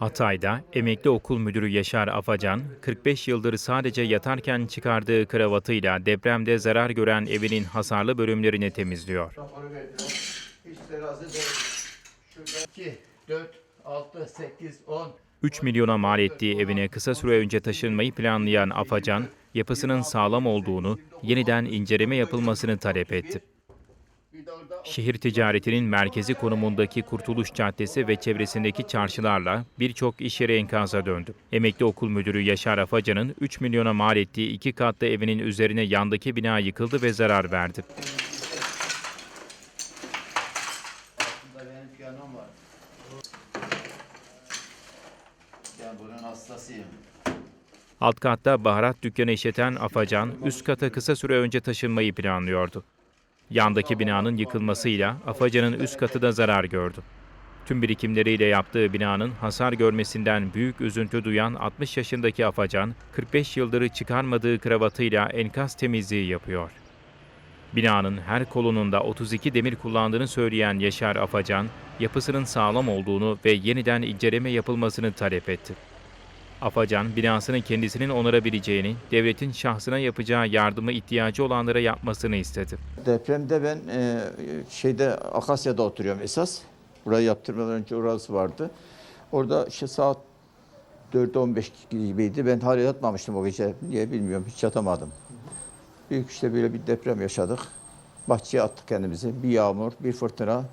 Hatay'da emekli okul müdürü Yaşar Afacan, 45 yıldır sadece yatarken çıkardığı kravatıyla depremde zarar gören evinin hasarlı bölümlerini temizliyor. Raporu verdim. Hiç razı değil. Şurada 2, 4, 6, 8, 10. 3 milyona mal ettiği evine kısa süre önce taşınmayı planlayan Afacan, yapısının sağlam olduğunu, yeniden inceleme yapılmasını talep etti. Şehir ticaretinin merkezi konumundaki Kurtuluş Caddesi ve çevresindeki çarşılarla birçok iş yeri enkaza döndü. Emekli okul müdürü Yaşar Afacan'ın 3 milyona mal ettiği iki katlı evinin üzerine yandaki bina yıkıldı ve zarar verdi. Alt katta baharat dükkanı işleten Afacan, üst kata kısa süre önce taşınmayı planlıyordu. Yandaki binanın yıkılmasıyla Afacan'ın üst katı da zarar gördü. Tüm birikimleriyle yaptığı binanın hasar görmesinden büyük üzüntü duyan 60 yaşındaki Afacan, 45 yıldır çıkarmadığı kravatıyla enkaz temizliği yapıyor. Binanın her kolonunda 32 demir kullandığını söyleyen Yaşar Afacan, yapısının sağlam olduğunu ve yeniden inceleme yapılmasını talep etti. Afacan, binasının kendisinin onarabileceğini, devletin şahsına yapacağı yardımı ihtiyacı olanlara yapmasını istedi. Depremde ben e, şeyde Akasya'da oturuyorum esas. Burayı yaptırmadan önce orası vardı. Orada işte saat 4-15 gibiydi. Ben hala yatmamıştım o gece. Niye bilmiyorum. Hiç yatamadım. Büyük işte böyle bir deprem yaşadık. Bahçeye attık kendimizi. Bir yağmur, bir fırtına.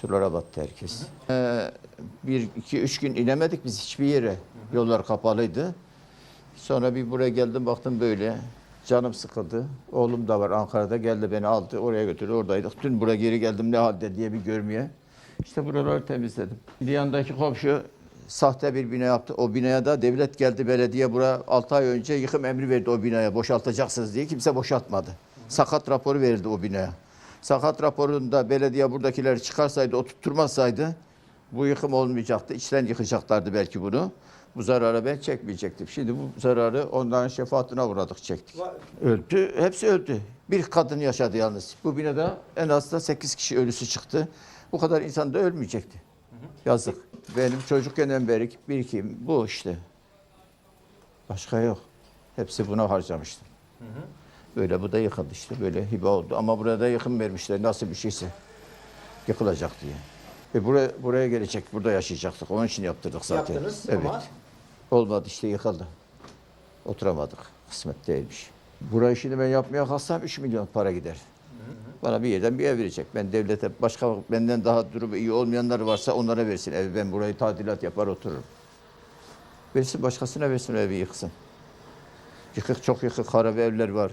Sulara battı herkes. Ee, bir, iki, üç gün inemedik biz hiçbir yere. Yollar kapalıydı. Sonra bir buraya geldim baktım böyle. Canım sıkıldı. Oğlum da var Ankara'da geldi beni aldı. Oraya götürdü oradaydık. Dün buraya geri geldim ne halde diye bir görmeye. İşte buraları temizledim. Bir yandaki komşu sahte bir bina yaptı. O binaya da devlet geldi belediye buraya 6 ay önce yıkım emri verdi o binaya boşaltacaksınız diye. Kimse boşaltmadı. Sakat raporu verildi o binaya. Sakat raporunda belediye buradakileri çıkarsaydı, oturtturmasaydı bu yıkım olmayacaktı. İçten yıkacaklardı belki bunu. Bu zararı ben çekmeyecektim. Şimdi bu zararı onların şefaatine uğradık çektik. Öldü. Hepsi öldü. Bir kadın yaşadı yalnız. Bu binada en az da 8 kişi ölüsü çıktı. Bu kadar insan da ölmeyecekti. Yazık. Benim çocukken beri birikim bu işte. Başka yok. Hepsi buna harcamıştım. Böyle bu da yıkıldı işte. Böyle hibe oldu. Ama burada yıkım vermişler nasıl bir şeyse. Yıkılacak diye. Ve buraya, buraya gelecek, burada yaşayacaktık. Onun için yaptırdık zaten. Yaptınız evet. ama- Olmadı işte yıkıldı. Oturamadık. Kısmet değilmiş. Burayı şimdi ben yapmaya kalksam 3 milyon para gider. Bana bir yerden bir ev verecek. Ben devlete başka benden daha durumu iyi olmayanlar varsa onlara versin evi. Ben burayı tadilat yapar otururum. Versin başkasına versin evi yıksın. Yıkık çok yıkık harabe evler var.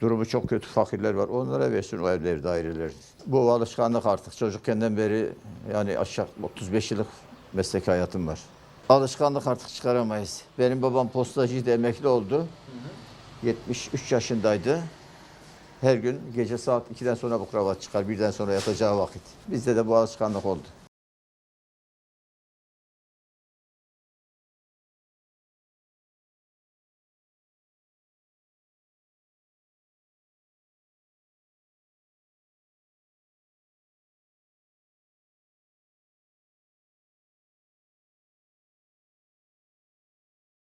Durumu çok kötü fakirler var. Onlara versin o evleri, daireleri. Bu alışkanlık artık çocukkenden beri yani aşağı 35 yıllık meslek hayatım var. Alışkanlık artık çıkaramayız. Benim babam postacıydı, emekli oldu. 73 yaşındaydı. Her gün gece saat 2'den sonra bu kravat çıkar, birden sonra yatacağı vakit. Bizde de bu alışkanlık oldu.